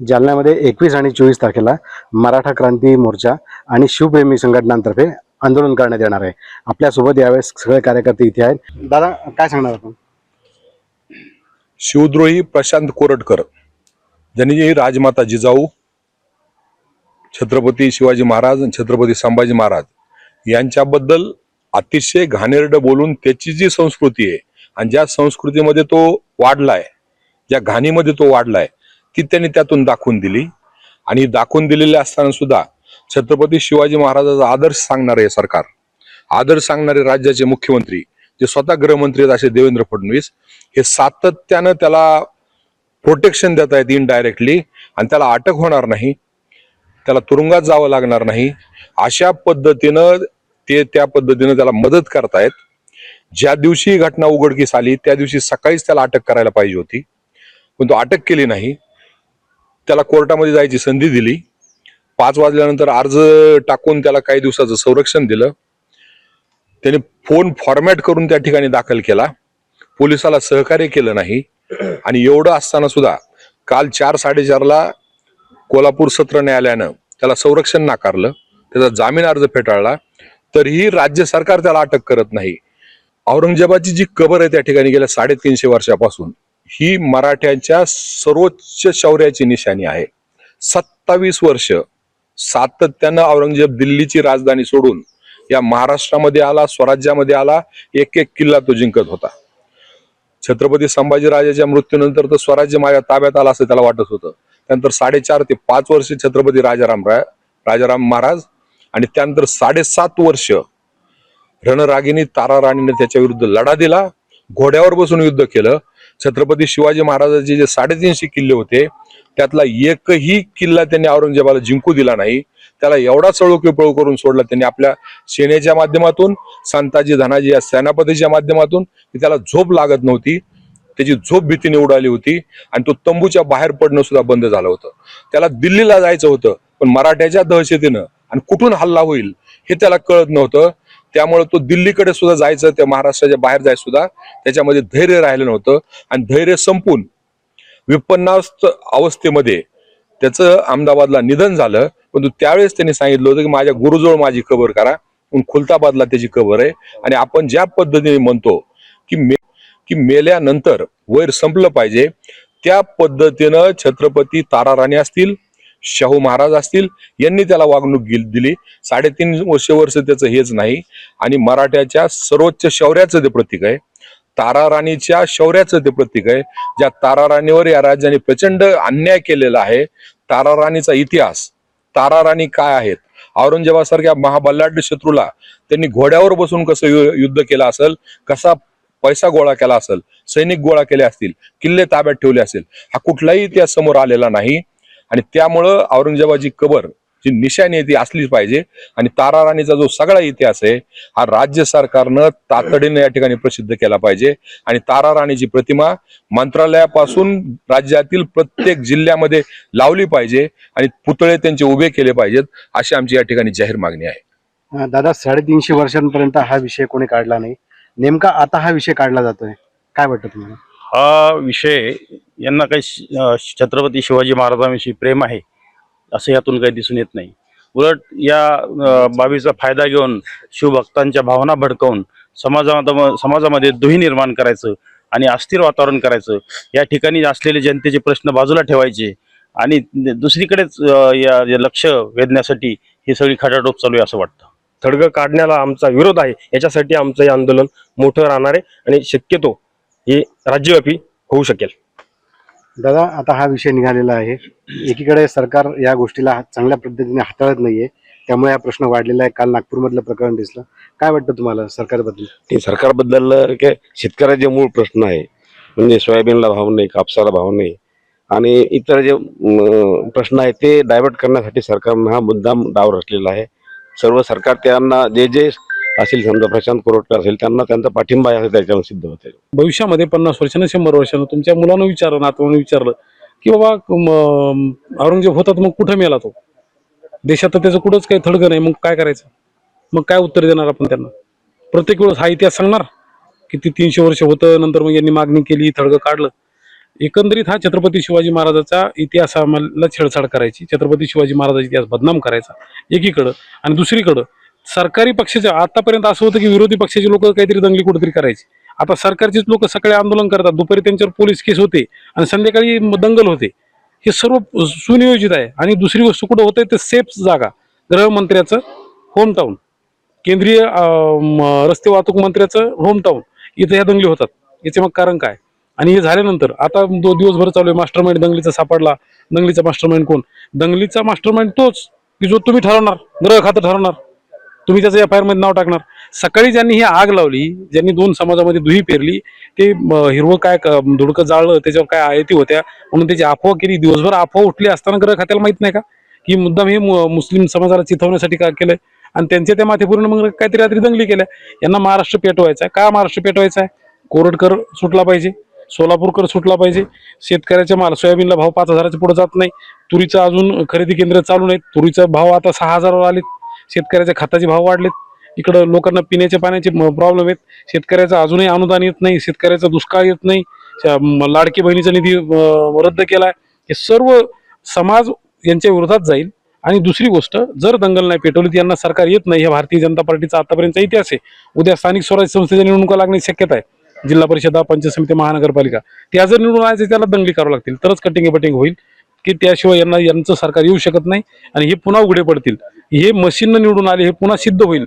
जालन्यामध्ये एकवीस आणि चोवीस तारखेला मराठा क्रांती मोर्चा आणि शिवप्रेमी संघटनांतर्फे आंदोलन करण्यात येणार आहे. आपल्यासोबत यावेळेस सगळे कार्यकर्ते इथे आहेत. दादा काय सांगणार आपण? शिवद्रोही प्रशांत कोरटकर ज्यांनी राजमाता जिजाऊ छत्रपती शिवाजी महाराज आणि छत्रपती संभाजी महाराज यांच्याबद्दल अतिशय घाणेरडं बोलून त्याची जी संस्कृती आहे आणि ज्या संस्कृतीमध्ये तो वाढलाय ज्या घाणीमध्ये तो वाढलाय ती त्यांनी त्यातून दाखवून दिली. आणि दाखवून दिलेले असताना सुद्धा छत्रपती शिवाजी महाराजाचा आदर्श सांगणारे सरकार आदर्श सांगणारे राज्याचे मुख्यमंत्री जे स्वतः गृहमंत्री आहेत असे देवेंद्र फडणवीस हे सातत्यानं त्याला प्रोटेक्शन देत आहेत इनडायरेक्टली आणि त्याला अटक होणार नाही त्याला तुरुंगात जावं लागणार नाही. अशा पद्धतीनं ते त्या पद्धतीनं त्याला मदत करतायत. ज्या दिवशी ही घटना उघडकीस आली त्या दिवशी सकाळीच त्याला अटक करायला पाहिजे होती. पण तो अटक केली नाही. त्याला कोर्टामध्ये जायची संधी दिली. पाच वाजल्यानंतर अर्ज टाकून त्याला काही दिवसाचं संरक्षण दिलं. त्याने फोन फॉर्मॅट करून त्या ठिकाणी दाखल केला. पोलिसाला सहकार्य केलं नाही. आणि एवढं असताना सुद्धा काल चार साडेचारला कोल्हापूर सत्र न्यायालयानं त्याला संरक्षण नाकारलं. त्याचा जामीन अर्ज फेटाळला. तरीही राज्य सरकार त्याला अटक करत नाही. औरंगजेबाची जी कबर आहे त्या ठिकाणी गेल्या साडेतीनशे वर्षापासून ही मराठ्यांच्या सर्वोच्च शौर्याची निशाणी आहे. सत्तावीस वर्ष सातत्यानं औरंगजेब दिल्लीची राजधानी सोडून या महाराष्ट्रामध्ये आला स्वराज्यामध्ये आला एक एक किल्ला तो जिंकत होता. छत्रपती संभाजीराजाच्या मृत्यूनंतर तर स्वराज्य माझ्या ताब्यात आला असं त्याला वाटत होतं. त्यानंतर साडेचार ते पाच वर्ष छत्रपती राजाराम राय राजाराम महाराज आणि त्यानंतर साडेसात वर्ष रणरागिनी तारा राणीने त्याच्या विरुद्ध लढा दिला. घोड्यावर बसून युद्ध केलं. छत्रपती शिवाजी महाराजांचे जे साडेतीनशे किल्ले होते त्यातला एकही किल्ला त्यांनी औरंगजेबाला जिंकू दिला नाही. त्याला एवढा चळू पळू करून सोडला त्यांनी आपल्या सेनेच्या माध्यमातून संताजी धनाजी या सेनापतीच्या माध्यमातून त्याला झोप लागत नव्हती. त्याची झोप भीतीने उडाली होती आणि तो तंबूच्या बाहेर पडणं सुद्धा बंद झालं होतं. त्याला दिल्लीला जायचं होतं पण मराठ्याच्या दहशतीनं आणि कुठून हल्ला होईल हे त्याला कळत नव्हतं. त्यामुळे तो दिल्लीकडे सुद्धा जायचं त्या महाराष्ट्राच्या बाहेर जायचं सुद्धा त्याच्यामध्ये धैर्य राहिलं नव्हतं. आणि धैर्य संपून विपन्नास्त अवस्थेमध्ये त्याचं अहमदाबादला निधन झालं. परंतु त्यावेळेस त्यांनी सांगितलं होतं की माझ्या गुरुजवळ माझी कबर करा पण खुलताबादला त्याची कबर आहे. आणि आपण ज्या पद्धतीने म्हणतो की मे की मेल्यानंतर वैर संपलं पाहिजे त्या पद्धतीनं छत्रपती तारा राणी असतील शाहू महाराज असतील यांनी त्याला वागणूक दिली. साडेतीन वर्ष वर्ष त्याचं हेच नाही. आणि मराठ्याच्या सर्वोच्च शौर्याचं ते प्रतीक आहे. तारा राणीच्या शौर्याचं ते प्रतीक आहे. ज्या तारा राणीवर या राज्याने प्रचंड अन्याय केलेला आहे तारा राणीचा इतिहास तारा राणी काय आहेत? औरंगजेबासारख्या महाबल्लाढ्य शत्रूला त्यांनी घोड्यावर बसून कसं यु- युद्ध केलं असेल कसा पैसा गोळा केला असेल सैनिक गोळा केले असतील किल्ले ताब्यात ठेवले असेल हा कुठलाही इतिहास समोर आलेला नाही. आणि त्यामुळं औरंगजेबाची कबर जी निशाणी आहे ती असलीच पाहिजे. आणि तारा राणीचा जो सगळा इतिहास आहे हा राज्य सरकारनं तातडीने या ठिकाणी प्रसिद्ध केला पाहिजे. आणि तारा राणीची प्रतिमा मंत्रालयापासून राज्यातील प्रत्येक जिल्ह्यामध्ये लावली पाहिजे आणि पुतळे त्यांचे उभे केले पाहिजेत अशी आमची या ठिकाणी जाहीर मागणी आहे. दादा साडेतीनशे वर्षांपर्यंत हा विषय कोणी काढला नाही. नेमका आता हा विषय काढला जातोय. काय वाटतं तुम्हाला? हा विषय यांना काही श- छत्रपती शिवाजी महाराजांविषयी प्रेम आहे असं यातून काही दिसून येत नाही. उलट या बाबीचा फायदा घेऊन शिवभक्तांच्या भावना भडकवून समाजामध्ये समाजामध्ये दुही निर्माण करायचं आणि अस्थिर वातावरण करायचं या ठिकाणी असलेले जनतेचे प्रश्न बाजूला ठेवायचे आणि दुसरीकडेच या या लक्ष वेधण्यासाठी ही सगळी खटाटोप चालू आहे असं वाटतं. थडगं काढण्याला आमचा विरोध आहे याच्यासाठी आमचं हे आंदोलन मोठं राहणार आहे आणि शक्यतो हे राज्यव्यापी होऊ शकेल. दादा आता हा विषय निघालेला आहे. एकीकडे सरकार या गोष्टीला हा- चांगल्या पद्धतीने हाताळत नाहीये. त्यामुळे हा प्रश्न वाढलेला आहे. काल नागपूरमधलं प्रकरण दिसलं. काय वाटतं तुम्हाला सरकारबद्दल? ते सरकारबद्दल काय शेतकऱ्याचे मूळ प्रश्न आहे. म्हणजे सोयाबीनला भाव नाही कापसाला भाव नाही. आणि इतर जे प्रश्न आहेत ते डायव्हर्ट करण्यासाठी सरकारनं हा मुद्दाम डाव रचलेला आहे. सर्व सरकार त्यांना जे जे असेल समजा प्रशांत कोरोटकर असेल त्यांना त्यांचा पाठिंबा आहे त्याच्यावर सिद्ध होते. भविष्यामध्ये पन्नास वर्षानं शंभर वर्षानं तुमच्या मुलानं विचारलं नातवानं विचारलं की बाबा औरंगजेब होता तर मग कुठं मेला तो? देशात तर त्याचं कुठंच काही थडगं नाही मग काय करायचं? मग काय उत्तर देणार आपण त्यांना? प्रत्येक वेळेस हा इतिहास सांगणार की ती तीनशे वर्ष होतं नंतर मग यांनी मागणी केली थडगं काढलं. एकंदरीत हा छत्रपती शिवाजी महाराजाचा इतिहास आम्हाला छेडछाड करायची. छत्रपती शिवाजी महाराजाचा इतिहास बदनाम करायचा एकीकडं. आणि दुसरीकडं सरकारी पक्षाच्या आतापर्यंत असं होतं की विरोधी पक्षाचे लोक काहीतरी दंगली कुठेतरी करायची. आता सरकारचीच लोक सकाळी आंदोलन करतात दुपारी त्यांच्यावर पोलीस केस होते आणि संध्याकाळी दंगल होते. हे सर्व सुनियोजित आहे आणि दुसरी गोष्ट कुठं होते ते सेफ जागा. गृहमंत्र्याचं होम टाऊन केंद्रीय रस्ते वाहतूक मंत्र्याचं होम टाऊन इथं ह्या दंगली होतात. याचे मग कारण काय? आणि हे झाल्यानंतर आता दो दिवसभर चालू आहे मास्टर माइंड दंगलीचा सापडला. दंगलीचा मास्टर माइंड कोण? दंगलीचा मास्टर माइंड तोच की जो तुम्ही ठरवणार ग्रह खातं ठरवणार. तुम्ही त्याचं एफ आय आरमध्ये नाव टाकणार. सकाळी ज्यांनी ही आग लावली ज्यांनी दोन समाजामध्ये दुही पेरली ते हिरवं काय धुडकं जाळलं त्याच्यावर काय आयती होत्या म्हणून त्याची अफवा केली. दिवसभर अफवा उठली असताना ग्रह खात्याला माहीत नाही का? की मुद्दाम हे मु- मुस्लिम समाजाला चिथवण्यासाठी का केलंय? आणि त्यांच्या त्या माथेपूर्ण मग काहीतरी रात्री दंगली केल्या. यांना महाराष्ट्र पेटवायचा आहे. का महाराष्ट्र पेटवायचा आहे? कोरडकर सुटला पाहिजे सोलापूरकर सुटला पाहिजे. शेतकऱ्याच्या माल सोयाबीनला भाव पाच हजाराच्या पुढे जात नाही. तुरीचं अजून खरेदी केंद्र चालू नाहीत. तुरीचा भाव आता सहा हजारावर आले शेतकऱ्याच्या खताचे भाव वाढलेत. इकडं लोकांना पिण्याच्या पाण्याचे प्रॉब्लेम आहेत. शेतकऱ्याचं अजूनही अनुदान येत नाही. शेतकऱ्याचा दुष्काळ येत नाही. लाडकी बहिणीचा निधी रद्द रद्द आहे हे सर्व समाज यांच्या विरोधात जाईल. आणि दुसरी गोष्ट जर दंगल नाही पेटवली तर यांना सरकार येत नाही. हे भारतीय जनता पार्टीचा आतापर्यंतचा इतिहास आहे. उद्या स्थानिक स्वराज्य संस्थेच्या निवडणुका लागण्याची शक्यता आहे. जिल्हा परिषदा पंचायत समिती महानगरपालिका. त्या जर निवडून आणायचे त्याला दंगली करावं लागतील. तरच कटिंग बटिंग होईल की त्याशिवाय यांना यांचं सरकार येऊ शकत नाही. आणि हे पुन्हा उघडे पडतील. हे मशीननं निवडून आले हे पुन्हा सिद्ध होईल.